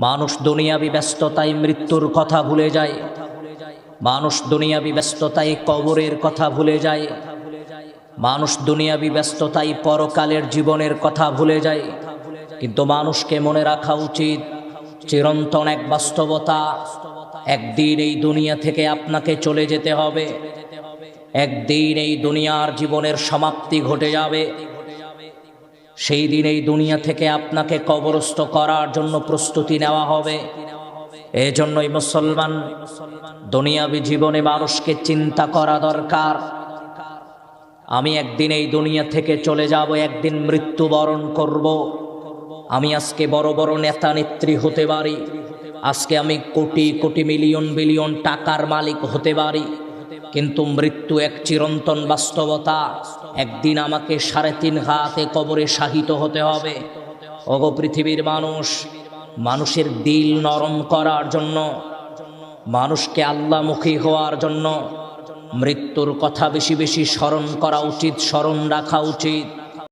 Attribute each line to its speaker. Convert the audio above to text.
Speaker 1: মানুষ দুনিয়াবি ব্যস্ততায় মৃত্যুর কথা ভুলে যায়। মানুষ দুনিয়াবি ব্যস্ততায় কবরের কথা ভুলে যায়। মানুষ দুনিয়াবি ব্যস্ততায় পরকালের জীবনের কথা ভুলে যায়। কিন্তু মানুষকে মনে রাখা উচিত, চিরন্তন এক বাস্তবতা, একদিন এই দুনিয়া থেকে আপনাকে চলে যেতে হবে। একদিন এই দুনিয়ার জীবনের সমাপ্তি ঘটে যাবে। সেই দিন এই দুনিয়া থেকে আপনাকে কবরস্থ করার জন্য প্রস্তুতি নেওয়া হবে। এই জন্যই মুসলমান, দুনিয়াবি জীবনে মানুষকে চিন্তা করা দরকার। আমি একদিন এই দুনিয়া থেকে চলে যাব, একদিন মৃত্যুবরণ করব। আমি আজকে বড় বড় নেতা নেত্রী হতে পারি। আজকে আমি কোটি কোটি মিলিয়ন বিলিয়ন টাকার মালিক হতে পারি। কিন্তু মৃত্যু এক চিরন্তন বাস্তবতা। একদিন আমাকে সাড়ে তিন হাতে কবরে শাহিত হতে হবে। অগ পৃথিবীর মানুষ, মানুষের দিল নরম করার জন্য, মানুষকে আল্লামুখী হওয়ার জন্য মৃত্যুর কথা বেশি বেশি স্মরণ করা উচিত, স্মরণ রাখা উচিত।